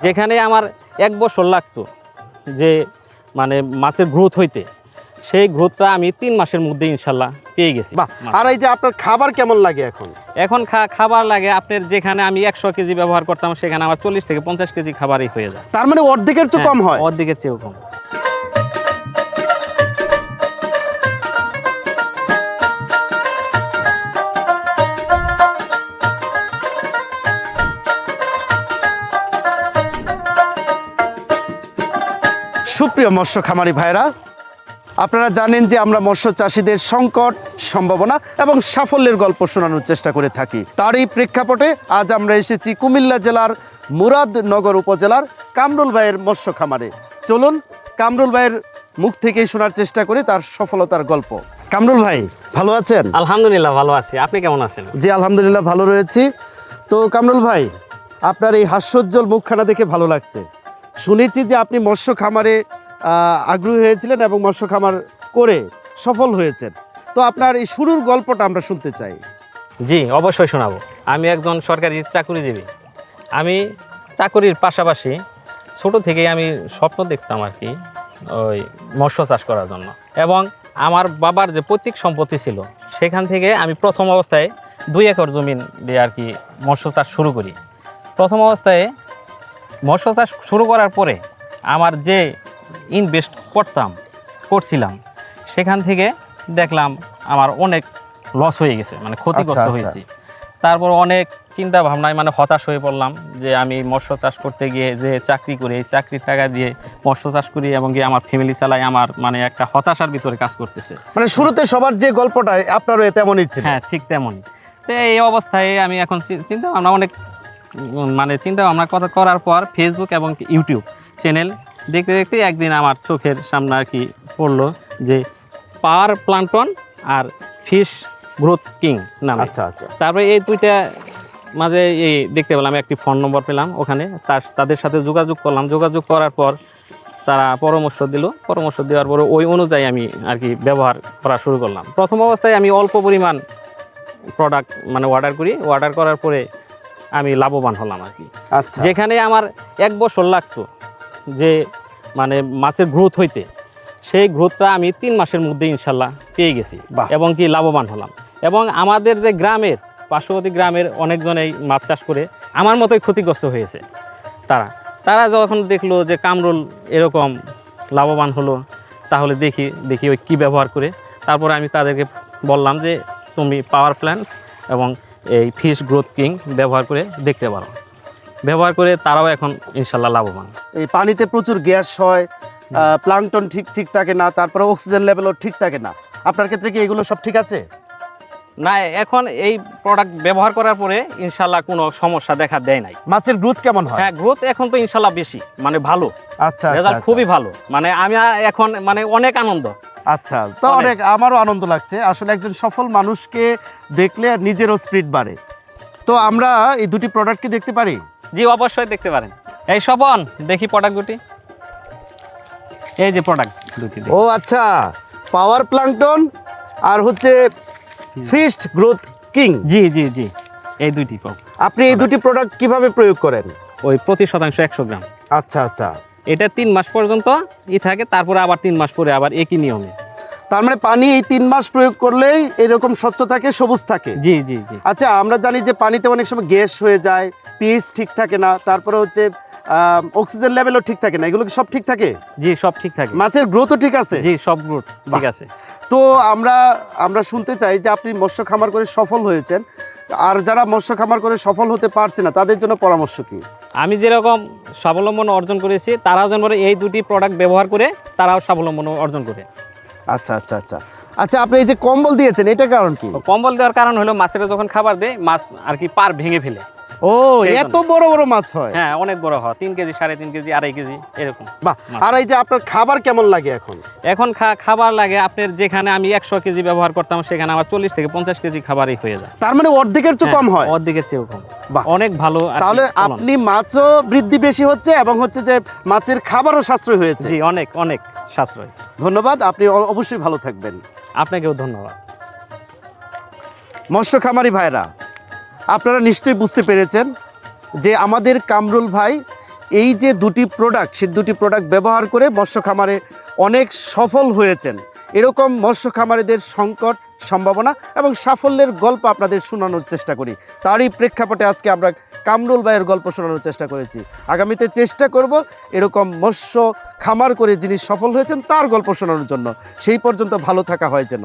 যেখানে আমার এক বছর লাগতো যে মানে মাছের গ্রোথ হইতে। সেই গ্রোথটা আমি তিন মাসের মধ্যে ইনশাল্লাহ পেয়ে গেছি বাহ আর এই যে আপনার খাবার কেমন লাগে এখন? এখন খাবার লাগে আপনার যেখানে আমি একশো কেজি ব্যবহার করতাম সেখানে আমার চল্লিশ থেকে পঞ্চাশ কেজি খাবারই হয়ে যায়। তার মানে অর্ধেকের চেয়ে কম হয় হ্যাঁ, অর্ধেকের চেয়েও কম। সুপ্রিয় মৎস্য খামারি ভাইরা আপনারা জানেন যে আমরা মৎস্য চাষিদের সংকট সম্ভাবনা এবং সাফল্যের গল্প শোনানোর চেষ্টা করে থাকি। তারই প্রেক্ষাপটে আজ আমরা এসেছি কুমিল্লা জেলার মুরাদনগর উপজেলার কামরুল ভাইয়ের মৎস্য খামারে। চলুন কামরুল ভাইয়ের মুখ থেকেই শোনার চেষ্টা করি তার সফলতার গল্প। কামরুল ভাই ভালো আছেন? আলহামদুলিল্লাহ ভালো আছি। আপনি কেমন আছেন? জি আলহামদুলিল্লাহ ভালো রয়েছি। তো কামরুল ভাই আপনার এই হাস্যোজ্জ্বল মুখখানা দেখে ভালো লাগছে। শুনেছি যে আপনি মৎস্য খামারে আগ্রহী হয়েছিলেন এবং মৎস্য খামার করে সফল হয়েছেন। তো আপনার এই শুরুর গল্পটা আমরা শুনতে চাই। জি, অবশ্যই শোনাবো। আমি একজন সরকারি চাকুরিজীবী। আমি চাকুরির পাশাপাশি ছোট থেকেই আমি স্বপ্ন দেখতাম আর কি, ওই মৎস্য চাষ করার জন্য। এবং আমার বাবার যে পৈতৃক সম্পত্তি ছিল, সেখান থেকে আমি প্রথম অবস্থায় দুই একর জমিন দিয়ে আর কি মৎস্য চাষ শুরু করি। প্রথম অবস্থায় মৎস্য চাষ শুরু করার পরে আমার যে ইনভেস্ট করতাম করছিলাম সেখান থেকে দেখলাম আমার অনেক লস হয়ে গেছে মানে ক্ষতিগ্রস্ত আচ্ছা। হয়েছি। তারপর অনেক চিন্তা ভাবনায় মানে হতাশ হয়ে পড়লাম যে আমি মৎস্য চাষ করতে গিয়ে যে চাকরি করি এই চাকরির টাকা দিয়ে মৎস্য চাষ করি এবং গিয়ে আমার ফ্যামিলি চালাই আমার মানে একটা হতাশার ভিতরে কাজ করতেছে। মানে শুরুতে সবার যে গল্পটা আপনারও তেমনই ছিল। হ্যাঁ ঠিক তেমনই। তো এই অবস্থায় আমি এখন চিন্তা ভাবনা অনেক মানে চিন্তা ভাবনা করা- করার পর ফেসবুক এবং ইউটিউব চ্যানেল দেখতে দেখতে একদিন আমার চোখের সামনে আর কি পড়ল যে পাওয়ার প্লান্টন আর ফিশ গ্রোথ কিং নাম। আচ্ছা আচ্ছা। তারপরে এই দুইটা মাঝে এই দেখতে পেলাম একটি ফোন নম্বর পেলাম ওখানে তার তাদের সাথে যোগাযোগ করলাম। যোগাযোগ করার পর তারা পরামর্শ দিল। পরামর্শ দেওয়ার পরে ওই অনুযায়ী আমি আর কি ব্যবহার করা শুরু করলাম। প্রথম অবস্থায় আমি অল্প পরিমাণ প্রোডাক্ট মানে অর্ডার করি। অর্ডার করার পরে আমি লাভবান হলাম আর কি। আচ্ছা। যেখানে আমার এক বছর লাগতো যে মানে মাছের গ্রোথ হইতে। সেই গ্রোথটা আমি তিন মাসের মধ্যে ইনশাল্লাহ পেয়ে গেছি এবং কি লাভবান হলাম। এবং আমাদের যে গ্রামের পার্শ্ববর্তী গ্রামের অনেকজনেই মাছ চাষ করে আমার মতোই ক্ষতিগ্রস্ত হয়েছে তারা। তারা যখন দেখল যে কামরুল এরকম লাভবান হলো তাহলে দেখি দেখি ওই কী ব্যবহার করে। তারপরে আমি তাদেরকে বললাম যে তুমি পাওয়ার প্ল্যান্ট এবং এই ফিশ গ্রোথ কিং ব্যবহার করে দেখতে পারো। ব্যবহার করে তারাও এখন ইনশাল্লাহ লাভবান। এই পানিতে প্রচুর গ্যাস হয় প্লাংটন ঠিক ঠিক থাকে না তারপরে অক্সিজেন লেভেলও ঠিক থাকে না। আপনার ক্ষেত্রে কি এগুলো সব ঠিক আছে? না এখন এই প্রোডাক্ট ব্যবহার করার পরে ইনশাল্লাহ কোনো সমস্যা দেখা দেয় নাই। মাছের গ্রোথ কেমন হয়? হ্যাঁ গ্রোথ এখন তো ইনশাল্লাহ বেশি মানে ভালো। আচ্ছা আচ্ছা রেজাল্ট আচ্ছা। খুবই ভালো। মানে আমি এখন মানে অনেক আনন্দ। আচ্ছা তো অনেক। আমারও আনন্দ লাগছে। আসলে একজন সফল মানুষকে দেখলে নিজেরও স্পিড বাড়ে। তো আমরা এই দুটি প্রোডাক্ট কি দেখতে পারি? জি অবশ্যই দেখতে পারেন। এই স্বপন দেখি প্রোডাক্ট দুটি। এই যে প্রোডাক্ট দুটি ও আচ্ছা। পাওয়ার প্লাংটন আর হচ্ছে ফিস্ট গ্রোথ কিং জি জি জি। এই দুটি আপনি এই দুটি প্রোডাক্ট কীভাবে প্রয়োগ করেন? ওই প্রতি শতাংশ একশো গ্রাম। আচ্ছা আচ্ছা। এটা তিন মাস পর্যন্ত ই থাকে তারপরে আবার তিন মাস পরে আবার একই নিয়মে। তার মানে পানি এই তিন মাস প্রয়োগ করলেই এরকম স্বচ্ছ থাকে সবুজ থাকে? জি জি জি। আচ্ছা আমরা জানি যে পানিতে অনেক সময় গ্যাস হয়ে যায় পিএইচ ঠিক থাকে না তারপরে হচ্ছে অক্সিজেন লেভেলও ঠিক থাকে না এগুলো কি সব ঠিক থাকে? জি সব ঠিক থাকে। মাছের গ্রোথও ঠিক আছে? জি সব গ্রোথ ঠিক আছে। তো আমরা আমরা শুনতে চাই যে আপনি মৎস্য খামার করে সফল হয়েছেন আর যারা মৎস্য খামার করে সফল হতে পারছে না তাদের জন্য পরামর্শ কি? আমি যেরকম স্বাবলম্বন অর্জন করেছি তারাও যেন এই দুটি প্রোডাক্ট ব্যবহার করে তারাও স্বাবলম্বন অর্জন করে। আচ্ছা আচ্ছা আচ্ছা। আচ্ছা আপনি এই যে কম্বল দিয়েছেন এটা কারণ কি? কম্বল দেওয়ার কারণ হলো মাছেরা যখন খাবার দেয় মাছ আর কি পার ভেঙে ফেলে। ও এত বড় বড় মাছ হয়? হ্যাঁ অনেক বড় হয়। তিন কেজি সাড়ে তিন কেজি আড়াই কেজি এরকম বাহ আর এই যে আপনার খাবার কেমন লাগে এখন? এখন খাবার লাগে আপনার যেখানে আমি একশো কেজি ব্যবহার করতাম সেখানে আমার চল্লিশ থেকে পঞ্চাশ কেজি খাবারই হয়ে যায়। তার মানে অর্ধেকের চেয়ে কম হয়? হ্যাঁ, অর্ধেকের চেয়েও কম। অনেক ভালো তাহলে আপনি মাছও বৃদ্ধি বেশি হচ্ছে এবং হচ্ছে যে মাছের খাবারও সাশ্রয় হয়েছে। জি অনেক অনেক সাশ্রয়। ধন্যবাদ আপনি অবশ্যই ভালো থাকবেন। আপনাকেও ধন্যবাদ। মৎস্য খামারি ভাইরা আপনারা নিশ্চয়ই বুঝতে পেরেছেন যে আমাদের কামরুল ভাই এই যে দুটি প্রোডাক্ট সে দুটি প্রোডাক্ট ব্যবহার করে মৎস্য খামারে অনেক সফল হয়েছেন। এরকম মৎস্য খামারিদের সংকট সম্ভাবনা এবং সাফল্যের গল্প আপনাদের শোনানোর চেষ্টা করি। তারই প্রেক্ষাপটে আজকে আমরা কামরুল ভাইয়ের গল্প শোনানোর চেষ্টা করেছি। আগামীতে চেষ্টা করব এরকম মৎস্য খামার করে যিনি সফল হয়েছেন, তার গল্প শোনানোর জন্য। সেই পর্যন্ত ভালো থাকা হয় যেন।